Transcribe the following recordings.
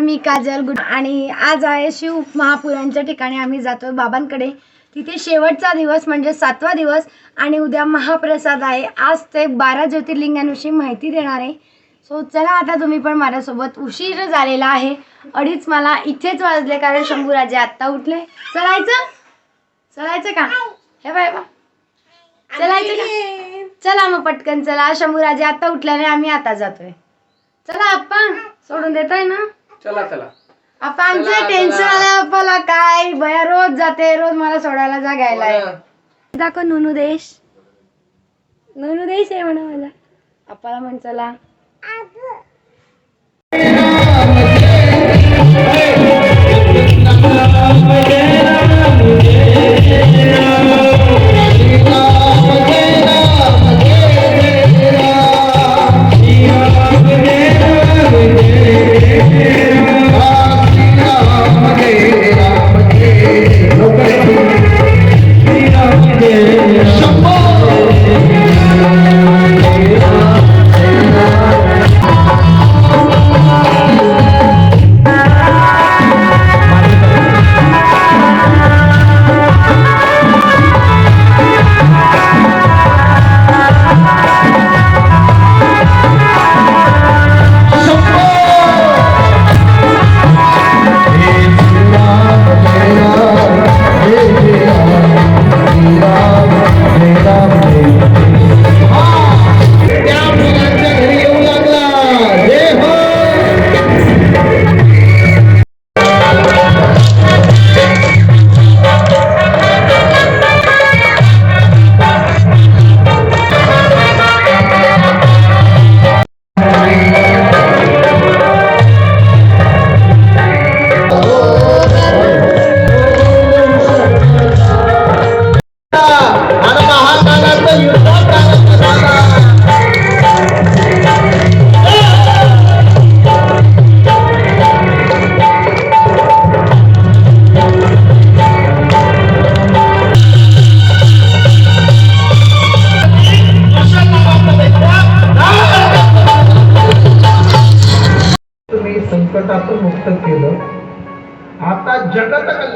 Kajal good आणि आज आहे शिव महापुरांच्या ठिकाणी आम्ही जातोय बाबांकडे. तिथे शेवटचा दिवस म्हणजे सातवा दिवस आणि उद्या महाप्रसाद आहे. आज ते बारा ज्योतिर्लिंगांविषयी माहिती देणार आहे. सो चला आता तुम्ही पण माझ्यासोबत उशीर झालेला आहे. अडीच मला इथेच वाजले कारण शंभूराजे आत्ता उठले. चलायचं? चलायचं का? हे बाय बा. चलायचं का? चला मग पटकन चला. शंभूराजे आत्ता उठल्याने आम्ही आता जातोय. चला आप्पा. सोडून देताय ना? चला चला. आप्पा आमचं टेन्शन. आलं आप्पाला काय? बया रोज जाते रोज मला सोडायला जा घ्यायला. बरं. दाखव नुनू देश. नुनू देश आहे म्हणा मला. आप्पाला म्हण चला.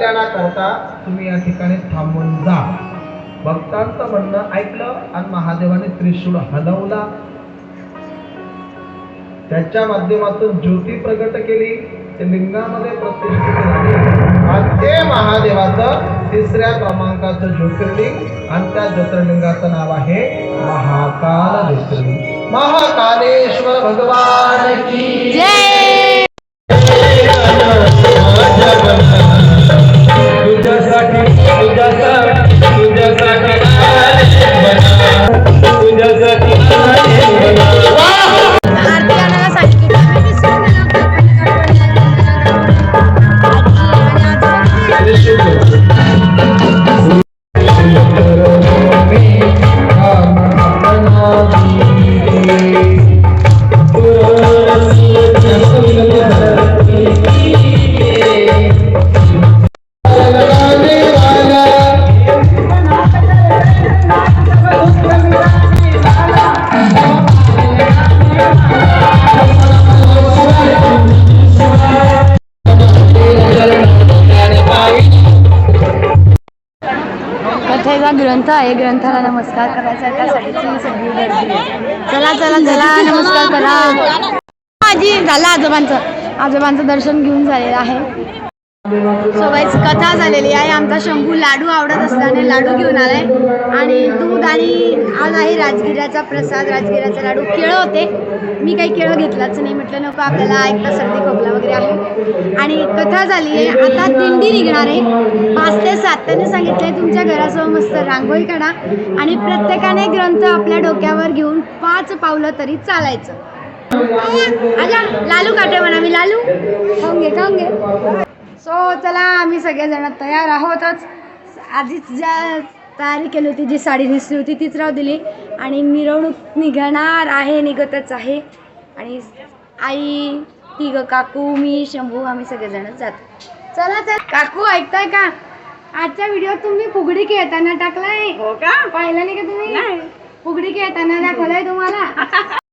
जगत कल्याणाकरता तुम्ही या ठिकाणी थांबून जा. भक्तांचं म्हणणं ऐकलं आणि महादेवाने त्रिशूळ हलवला. त्याच्या माध्यमातून ज्योती प्रगट केली. ते लिंगामध्ये प्रतिष्ठित झाली. आणि ते महादेवाचं तिसऱ्या क्रमांकाचं ज्योतिर्लिंग आणि त्या ज्योतिर्लिंगाचं नाव आहे महाकाल ज्योतिर्लिंग महाकालेश्वर भगवान की ग्रंथ आहे ग्रंथाला नमस्कार करायचा त्यासाठीची सगळी गर्दी आहे. चला चला चला नमस्कार करा. आजी झालं आजोबांचं. आजोबांचं दर्शन घेऊन झालेलं आहे. सवयच कथा झालेली आहे. आमचा शंभू लाडू आवडत असल्याने लाडू घेऊन आलाय. आणि दूध आणि आज आहे राजगिराचा प्रसाद. राजगिराचा लाडू केळं होते. मी काही केळं घेतलाच नाही. म्हटलं नको आपल्याला ऐकता सर्दी खोकला वगैरे आहे. आणि कथा झाली आहे. आता दिंडी निघणार आहे. पाच ते सात त्याने सांगितलंय तुमच्या घरासमोर मस्त रांगोळी काढा. आणि प्रत्येकाने ग्रंथ आपल्या डोक्यावर घेऊन पाच पावलं तरी चालायचं. आजा लालू काटे म्हणा. मी लालू. खाऊन घे खाऊन घे. सो चला आम्ही सगळेजण तयार आहोतच. आधीच ज्या तयारी केली होती जी साडी नेसली होती तीच राहू दिली. आणि मिरवणूक निघणार आहे निघतच आहे. आणि आई तिघ काकू मी शंभू आम्ही सगळेजण जातो. चला चल. काकू ऐकताय का? आजच्या व्हिडिओ तुम्ही फुगडी खेळताना टाकलाय. हो का? पाहिलं नाही का तुम्ही? फुगडी खेळताना दाखवलंय तुम्हाला.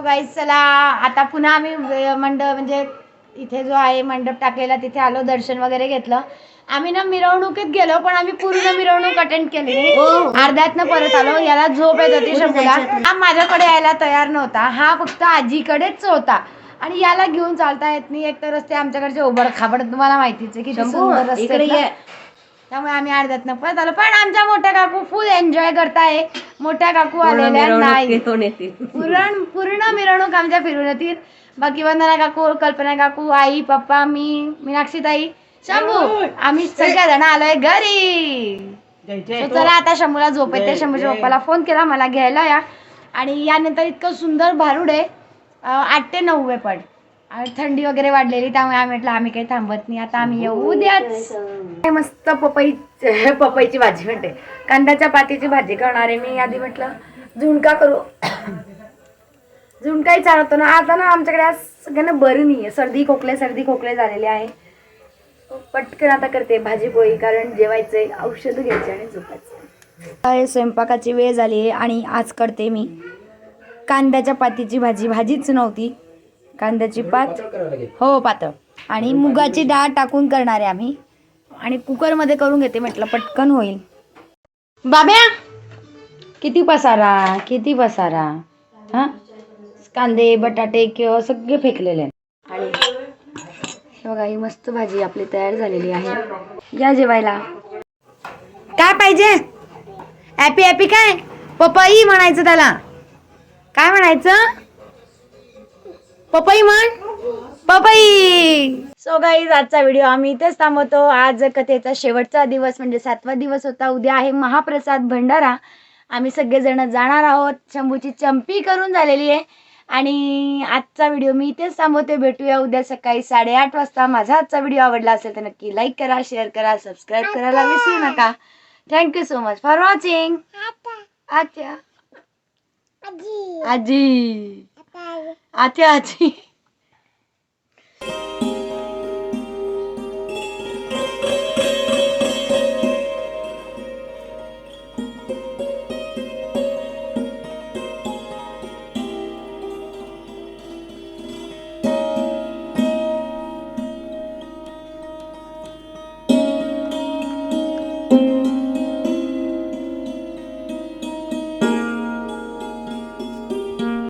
सो गाईज चला आता पुन्हा आम्ही मंडप म्हणजे इथे जो आहे मंडप टाकलेला तिथे आलो दर्शन वगैरे घेतलं. आम्ही ना मिरवणुकीत गेलो पण आम्ही पूर्ण मिरवणूक अटेंड केली नाही. अर्ध्यातनं परत आलो याला झोप येत होती शंभूला. हा माझ्याकडे यायला तयार नव्हता हा फक्त आजीकडेच होता. आणि याला घेऊन चालता येत नाही एक तर रस्ते आमच्याकडचे ओबड खाबड तुम्हाला माहितीच आहे किती सुंदर रस्ते ना. त्यामुळे आम्ही अर्ध्यातनं परत आलो. पण आमच्या मोठ्या काकू फुल एन्जॉय करताय. मोठ्या काकू आलेल्या नाही. पूर्ण पूर्ण मिरवणूक आमच्या फिरून येतील. बाकी वंदना काकू कल्पना काकू आई पप्पा मी मीनाक्षी ताई शंभू आम्ही सगळ्या जण आलोय घरी. चला आता शंभूला झोप येते. शंभूच्या पप्पाला फोन केला मला घ्यायला या. आणि यानंतर इतकं सुंदर भारूड आहे. आठ ते नऊ पण. आणि थंडी वगैरे वाढलेली त्यामुळे आम्ही म्हटलं आम्ही काही थांबत नाही आता आम्ही येऊ उद्याच. काय मस्त पपई पपईची भाजी म्हणते. कांद्याच्या पातीची भाजी करणार आहे मी आधी म्हटलं. झुणका करू. झुणकाही चालवतो ना. आता ना आमच्याकडे आज सगळ्यांना बरं नाही आहे सर्दी खोकले सर्दी खोकले झालेले आहे. पटकन आता करते भाजी पोळी कारण जेवायचंय औषध घ्यायचे आणि झोपायचं. आहे स्वयंपाकाची वेळ झाली आहे आणि आज करते मी. कांद्याच्या पातीची भाजी. भाजीच नव्हती. कांद्याची पात. हो पातळ. आणि मुगाची डाळ टाकून करणार आहे आम्ही. आणि कुकरमध्ये करून घेते म्हटलं पटकन होईल. बाब्या किती पसारा किती पसारा? हा? कांदे बटाटे किंवा सगळे फेकलेले. आणि हे बघा ही मस्त भाजी आपली तयार झालेली आहे. या जेवायला. काय पाहिजे? हॅपी हॅपी काय? पपई म्हणायचं त्याला. काय म्हणायचं? पपई म्हण. पपई. सो गाईज आजचा व्हिडिओ आम्ही इथेच थांबवतो. आज कथेचा शेवटचा दिवस म्हणजे सातवा दिवस होता. उद्या आहे महाप्रसाद भंडारा. आम्ही सगळेजण जाणार आहोत. शंभूची चंपी करून झालेली आहे. आणि आजचा व्हिडिओ मी इथेच थांबवते भेटूया उद्या सकाळी साडेआठ वाजता. माझा आजचा व्हिडिओ आवडला असेल तर नक्की लाईक करा शेअर करा सबस्क्राईब करायला विसरू नका. Thank you so much for watching अच्छा आजी अच्छा आजी